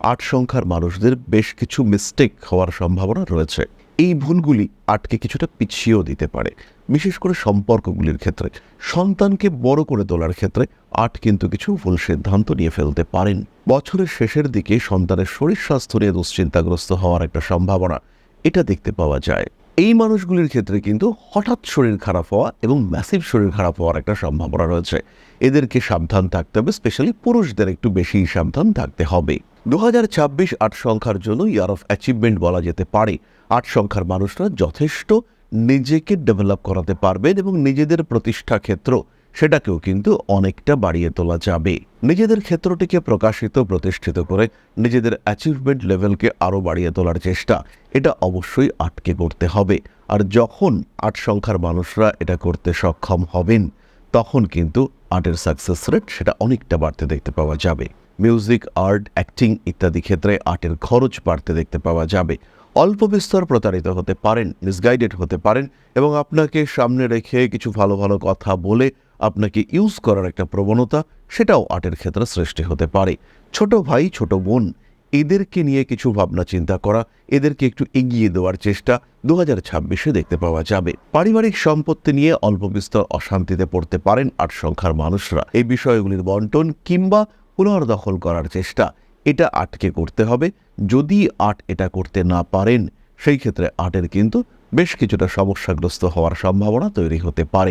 আট সংখ্যার মানুষদের বেশ কিছু মিস্টেক হওয়ার সম্ভাবনা রয়েছে। এই ভুলগুলি আটকে কিছুটা পিছিয়েও দিতে পারে। বিশেষ করে সম্পর্কগুলির ক্ষেত্রে। সন্তানকে বড় করে তোলার ক্ষেত্রে আট কিন্তু কিছু ভুল সিদ্ধান্ত নিয়ে ফেলতে পারেন। বছরের শেষের দিকে সন্তানের শরীর স্বাস্থ্য নিয়ে দুশ্চিন্তাগ্রস্ত হওয়ার একটা সম্ভাবনা। এটা দেখতে পাওয়া যায়। এই মানুষগুলির ক্ষেত্রে কিন্তু হঠাৎ শরীর খারাপ হওয়া এবং ম্যাসিভ শরীর খারাপ হওয়ার একটা সম্ভাবনা রয়েছে। এদেরকে সাবধান থাকতে হবে স্পেশালি পুরুষদের একটু বেশি সাবধান থাকতে হবে। দু হাজার ছাব্বিশ আট সংখ্যার জন্য ইয়ার অফ অ্যাচিভমেন্ট বলা যেতে পারে। আট সংখ্যার মানুষরা যথেষ্ট নিজেকে ডেভেলপ করাতে পারবেন এবং নিজেদের প্রতিষ্ঠা ক্ষেত্র সেটাকেও কিন্তু অনেকটা বাড়িয়ে তোলা যাবে। নিজেদের ক্ষেত্রটিকে প্রকাশিত, প্রতিষ্ঠিত করে নিজেদের অ্যাচিভমেন্ট লেভেলকে আরও বাড়িয়ে তোলার চেষ্টা, এটা অবশ্যই আটকে করতে হবে। আর যখন আট সংখ্যার মানুষরা এটা করতে সক্ষম হবেন, তখন কিন্তু আর্টের সাকসেস রেট সেটা অনেকটা বাড়তে দেখতে পাওয়া যাবে। মিউজিক আর্ট অ্যাক্টিং ইত্যাদি ক্ষেত্রে আর্টের খরচ বাড়তে দেখতে পাওয়া যাবে। অল্প বিস্তর প্রতারিত হতে পারেন মিসগাইডেড হতে পারেন এবং আপনাকে সামনে রেখে কিছু ভালো ভালো কথা বলে আপনাকে ইউজ করার একটা প্রবণতা সেটাও আর্টের ক্ষেত্রে সৃষ্টি হতে পারে। ছোট ভাই, ছোট বোন, এদেরকে নিয়ে কিছু ভাবনা চিন্তা করা, এদেরকে একটু এগিয়ে দেওয়ার চেষ্টা দু হাজার ছাব্বিশে দেখতে পাওয়া যাবে। পারিবারিক সম্পত্তি নিয়ে অল্প বিস্তর অশান্তিতে পড়তে পারেন আট সংখ্যার মানুষরা। এই বিষয়গুলির বন্টন কিংবা পুনর্দখল করার চেষ্টা, এটা আটকে করতে হবে। যদি আট এটা করতে না পারেন, সেই ক্ষেত্রে আটের কিন্তু বেশ কিছুটা সমস্যাগ্রস্ত হওয়ার সম্ভাবনা তৈরি হতে পারে।